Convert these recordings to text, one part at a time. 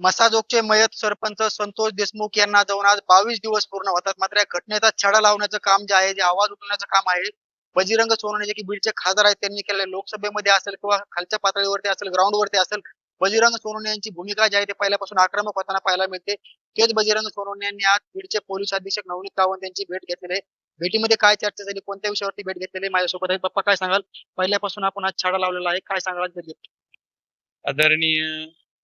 मसाजोगचे मयत सरपंच संतोष देशमुख यांना जाऊन आज बावीस दिवस पूर्ण होतात. मात्र या घटनेचा छडा लावण्याचं काम जे आहे जे आवाज उठवण्याचं काम आहे बजरंग सोनवणे जे की बीडचे खासदार आहेत त्यांनी केलेलं लोकसभेमध्ये असेल किंवा खालच्या पातळीवरती असेल ग्राउंड वरती असेल बजरंग सोनवणे यांची भूमिका जी आहे ते पहिल्यापासून आक्रमक होताना पाहायला मिळते. तेच बजरंग सोनवणे यांनी आज बीडचे पोलीस अधीक्षक नवनीत कावंत यांची भेट घेतलेली आहे. भेटीमध्ये काय चर्चा झाली कोणत्या विषयावरती भेट घेतलेली माझ्यासोबत आहे पप्पा काय सांगाल? पहिल्यापासून आपण आज छाडा लावलेला आहे काय सांगाल? आदरणीय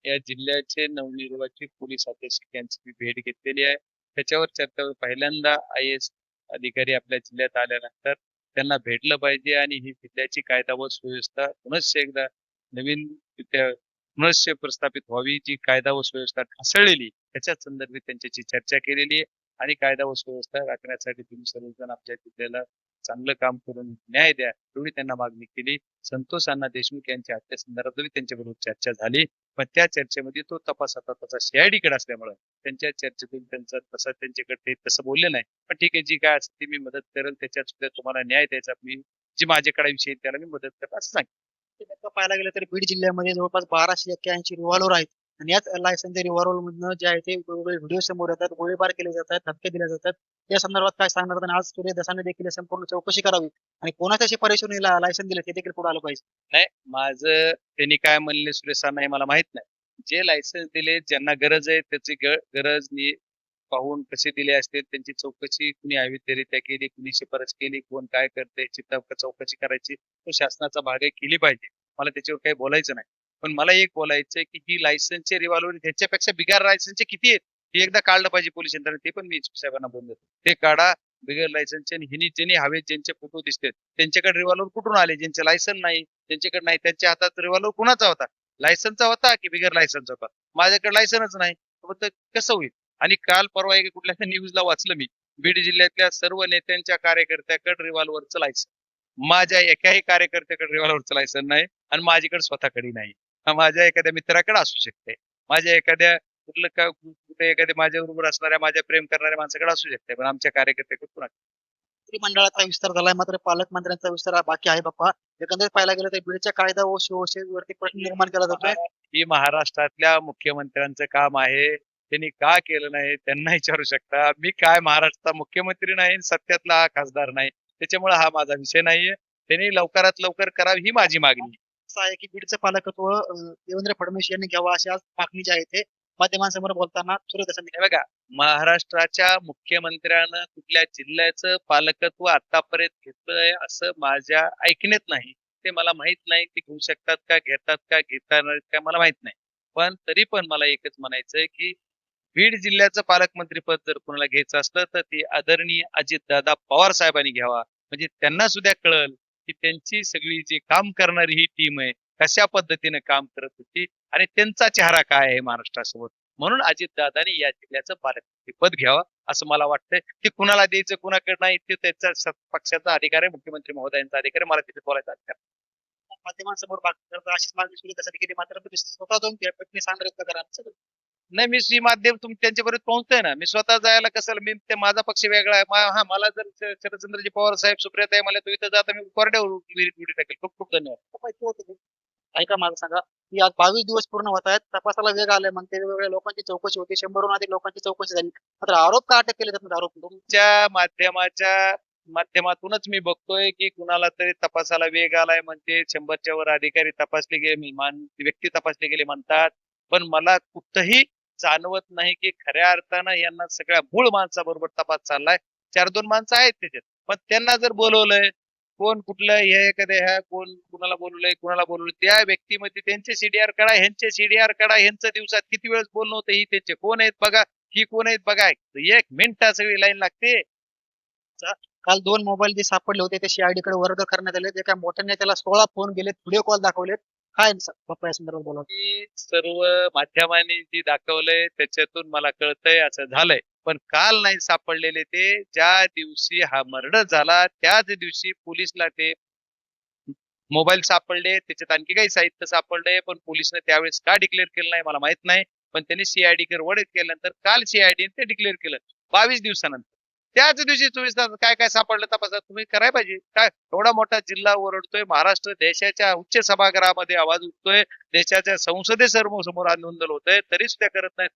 या जिल्ह्याचे नवनिर्वाचित पोलीस अधीक्षक यांची मी भेट घेतलेली आहे. त्याच्यावर चर्चा पहिल्यांदा आय एस अधिकारी आपल्या जिल्ह्यात आल्यानंतर त्यांना भेटलं पाहिजे आणि ही जिल्ह्याची कायदा व सुव्यवस्था पुनश्च एकदा नवीन पुनश्च प्रस्थापित व्हावी जी कायदा व सुव्यवस्था ढासळलेली त्याच्या संदर्भात त्यांच्याशी चर्चा केलेली आहे आणि कायदा व सुव्यवस्था राखण्यासाठी तुम्ही सर्वजण आपल्या जिल्ह्याला चांगलं काम करून न्याय द्या एवढी त्यांना मागणी केली. संतोष अण्णा देशमुख यांच्या हत्या त्यांच्याबरोबर चर्चा झाली. पण त्या चर्चेमध्ये तो तपास आता तसा सीआयडीकडे असल्यामुळे त्यांच्या चर्चेतून त्यांचा तसा त्यांच्याकडे ते तसं बोलले नाही. पण ठीक आहे जी काय असते ती मी मदत करेल त्याच्यात सुद्धा तुम्हाला न्याय द्यायचा मी जी माझ्याकडे विषय त्याला मी मदत करेल असं सांगितलं पाहायला गेलं तर बीड जिल्ह्यामध्ये जवळपास बाराशे एक्क्याऐंशी रिव्हॉल्वर आहेत. आणि याच लायसनच्या रिव्हॉल्वर मधनं जे आहे ते वेगवेगळे व्हिडिओ समोर येतात गोळीबार केले जातात धक्के दिले जातात. या संदर्भात काय सांगणार आणि आज सूर्य दसाने देखील संपूर्ण चौकशी करावी. आणि कोणाच्या शिफारशीने लायसन दिलं ते देखील पुढे आलं पाहिजे. नाही माझं त्यांनी काय म्हणले सुरेशा हे मला माहीत नाही. जे लायसन्स दिले ज्यांना गरज आहे त्याची गरज मी पाहून कसे दिले असतील त्यांची चौकशी कुणी अवैधरित्या केली कुणी शिफारस केली कोण काय करते याची चौकशी करायची तो शासनाचा भाग आहे केली पाहिजे. मला त्याच्यावर काही बोलायचं नाही. पण मला एक बोलायचंय की जी लायसन्सचे रिव्हॉल्वर त्याच्यापेक्षा बिगार लायसन्सचे किती आहेत? हे एकदा काढलं पाहिजे पोलीस यंत्रणा ते पण मी साहेबांना बोललो ते काढा बिगर लायसन्सचे आणि हिनी ज्यांनी हवेत ज्यांचे फोटो दिसतात त्यांच्याकडे रिव्हॉल्वर कुठून आले? ज्यांचे लायसन नाही त्यांच्याकडे नाही त्यांच्या हातात रिव्हॉल्वर कुणाचा होता? लायसनचा होता की बिगर लायसनचा होता? माझ्याकडे लायसनच नाही. कसं होईल? आणि काल परवा एक कुठल्या न्यूजला वाचलं मी. बीड जिल्ह्यातल्या सर्व नेत्यांच्या कार्यकर्त्याकडे रिव्हॉल्वरचं लायसन माझ्या एकाही कार्यकर्त्याकडे रिव्हॉल्वरचं लायसन नाही आणि माझ्याकडे स्वतःकडे नाही. माझ्या एखाद्या मित्राकडे असू शकते. माझ्या एखाद्या कुठलं का कुठे एखाद्या माझ्या बरोबर असणाऱ्या माझ्या प्रेम करणाऱ्या माणसाकडे असू शकते पण आमच्या कार्यकर्त्याकडे कुणा मंडळाचा विस्तार झालाय मात्र पालकमंत्र्यांचा विस्तार बाकी आहे बाप्पा. एकंदरीत पाहायला गेलं तर बीडच्या कायदा व शिवसेनेवरती प्रश्न निर्माण केला जातोय. ही महाराष्ट्रातल्या मुख्यमंत्र्यांचं काम आहे. त्यांनी का केलं नाही त्यांना विचारू शकता. मी काय महाराष्ट्राचा मुख्यमंत्री नाही सत्यातला हा खासदार नाही त्याच्यामुळे हा माझा विषय नाहीये. त्यांनी लवकरात लवकर करावी ही माझी मागणी आहे. आहे की बीडचं पालकत्व देवेंद्र फडणवीस यांनी घ्यावं अशी आज मागणी जी आहे ते माध्यमांसमोर बोलताना सूर्य बघा महाराष्ट्राच्या मुख्यमंत्र्यानं कुठल्या जिल्ह्याचं पालकत्व आतापर्यंत घेतलंय असं माझ्या ऐकण्यात नाही. ते मला माहीत नाही. ते घेऊ शकतात का घेतात का घेता का मला माहीत नाही. पण तरी पण मला एकच म्हणायचंय की बीड जिल्ह्याचं पालकमंत्रीपद जर कोणाला घ्यायचं असलं तर ते आदरणीय अजितदादा पवार साहेबांनी घ्यावा. म्हणजे त्यांना सुद्धा कळल की त्यांची सगळी जी काम करणारी ही टीम आहे कशा पद्धतीने काम करत होती आणि त्यांचा चेहरा काय आहे महाराष्ट्रासोबत म्हणून अजितदादांनी या जिल्ह्याचं पालकमंत्री पद घ्यावं असं मला वाटतंय. ते कुणाला द्यायचं कुणाकडे नाही ते त्याचा पक्षाचा अधिकार आहे मुख्यमंत्री महोदयांचा अधिकार आहे मला तिथे बोलायचा अधिकार माध्यमांसमोर मागणी अशीच मागणी सूर्य त्यासाठी केली मात्र स्वतः जाऊन पत्नी सांगणार करा. नाही मी श्री माध्यम तुम त्यांच्यापर्यंत पोहोचतोय ना. मी स्वतः जायला कसं मी ते माझा पक्ष वेगळा आहे. मा- हा मला जर श- शरदचंद्रजी पवार साहेब सुप्रियाताई मला तू इथं जाता मी कोरड्यावर उडी टाकेल. खूप खूप धन्यवाद. ते. ऐका माझं सांगा. की आज बावीस दिवस पूर्ण होत आहेत. तपासाला वेग आलाय मग ते वेगवेगळ्या लोकांची चौकशी होती. शंभरहून अधिक लोकांची चौकशी झाली. मात्र आरोप का अटक केले जातात? आरोप तुमच्या माध्यमाच्या माध्यमातूनच मी बघतोय की कुणाला तरी तपासाला वेग आलाय म्हणते. शंभरच्या वर अधिकारी तपासले गेले मान व्यक्ती तपासले गेले म्हणतात. पण मला कुठंही जाणवत नाही की खऱ्या अर्थानं यांना सगळ्या मूळ माणसाबरोबर तपास चाललाय. चार दोन माणसं आहेत त्याच्यात. पण त्यांना जर बोलवलंय कोण कुठलं हे एखाद्या ह्या कोण कुणाला बोलवलंय कुणाला बोलवलंय त्या व्यक्तीमध्ये त्यांचे सीडीआर काढा ह्यांचे सीडीआर काढा ह्यांचं दिवसात किती वेळेस बोलणं होतं ही त्यांचे कोण आहेत बघा ही कोण आहेत बघा. एक मिनिटा सगळी लाईन लागते. काल दोन मोबाईल जे सापडले होते ते सीआयडी कडे वर्ग करण्यात आले. एका मोठ्याने त्याला सोळा फोन गेलेत व्हिडिओ कॉल दाखवलेत. काय बाप्पा या संदर्भात बोला. की सर्व माध्यमांनी जी दाखवलंय त्याच्यातून मला कळतंय असं झालंय. पण काल नाही सापडलेले ते ज्या दिवशी हा मर्डर झाला त्याच दिवशी पोलिसला ते मोबाईल सापडले त्याच्यात आणखी काही साहित्य सापडले पण पोलिसने त्यावेळेस का डिक्लेअर केलं नाही मला माहीत नाही. पण त्यांनी सीआयडी कडे वडील केल्यानंतर काल सीआयडी ते डिक्लेअर केलं. बावीस दिवसानंतर. त्याच दिवशी चोवीस तास काय काय सापडलं तपासात तुम्ही करायला पाहिजे. काय? एवढा मोठा जिल्हा ओरडतोय. महाराष्ट्र देशाच्या उच्च सभागृहामध्ये आवाज उठतोय. देशाच्या संसदे समोर समोर आंदोलन होतंय. तरी सुद्धा करत नाही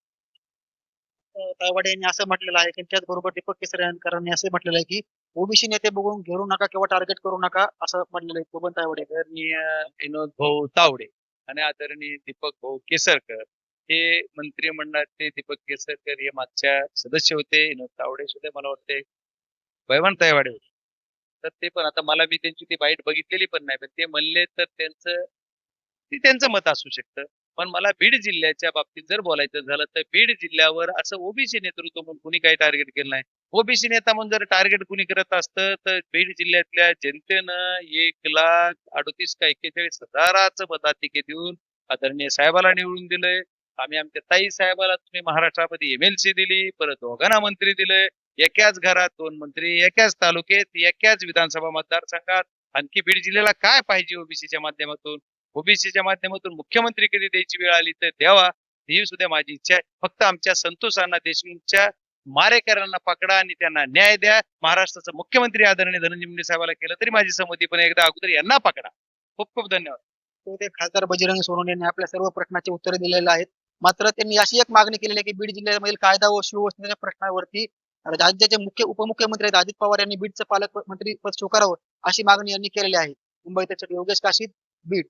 तायवाडे यांनी असं म्हटलेलं आहे की त्याचबरोबर दीपक केसरकरांनी असं म्हटलेलं आहे की ओबीसी नेते बघून घेरू नका किंवा टार्गेट करू नका असं म्हटलेलं आहे. बबन तायवाडे आदरणीय विनोद भाऊ तावडे आणि आदरणीय दीपक भाऊ केसरकर. हे मंत्रिमंडळातले दीपक केसरकर हे मागच्या सदस्य होते विनोद तावडे सुद्धा मला वाटते भैवान तायवाडे होते. तर ते पण आता मला मी त्यांची ती बाईट बघितलेली पण नाही पण ते म्हणले तर त्यांचं ते त्यांचं मत असू शकतं. पण मला बीड जिल्ह्याच्या बाबतीत जर बोलायचं झालं तर बीड जिल्ह्यावर असं ओबीसी नेतृत्व म्हणून कुणी काही टार्गेट केलं नाही. ओबीसी नेता म्हणून जर टार्गेट कुणी करत असतं तर बीड जिल्ह्यातल्या जनतेनं एक लाख अडतीस का एक्केचाळीस हजाराचं मताधिके देऊन आदरणीय साहेबाला निवडून दिलंय. आम्ही आमच्या ताई साहेबाला तुम्ही महाराष्ट्रामध्ये एमएलसी दिली परत दोघांना मंत्री दिले एकाच घरात दोन मंत्री एकाच तालुक्यात एकाच विधानसभा मतदारसंघात. आणखी बीड जिल्ह्याला काय पाहिजे ओबीसीच्या माध्यमातून? ओबीसीच्या माध्यमातून मुख्यमंत्री कधी द्यायची वेळ आली तर द्यावा ही सुद्धा माझी इच्छा आहे. फक्त आमच्या संतोषांना देशमुखच्या मारेकऱ्यांना पकडा आणि त्यांना न्याय द्या. महाराष्ट्राचं मुख्यमंत्री आदरणीय धनंजय मुंडे साहेबाला केलं तरी माझी संमती पण एकदा अगोदर यांना पकडा. खूप खूप धन्यवाद. तो ते खासदार बजरंग सोनवणे यांनी आपल्या सर्व प्रश्नाचे उत्तर दिलेले आहेत. मात्र त्यांनी अशी एक मागणी केलेली आहे की बीड जिल्ह्यामधील कायदा व सुव्यवस्थेच्या प्रश्नावरती राज्याचे मुख्य उपमुख्यमंत्री आहेत. अजित पवार यांनी बीडचं पालकमंत्री पद स्वीकारावं अशी मागणी यांनी केलेली आहे. मुंबई त्यासाठी योगेश काशीद बीड.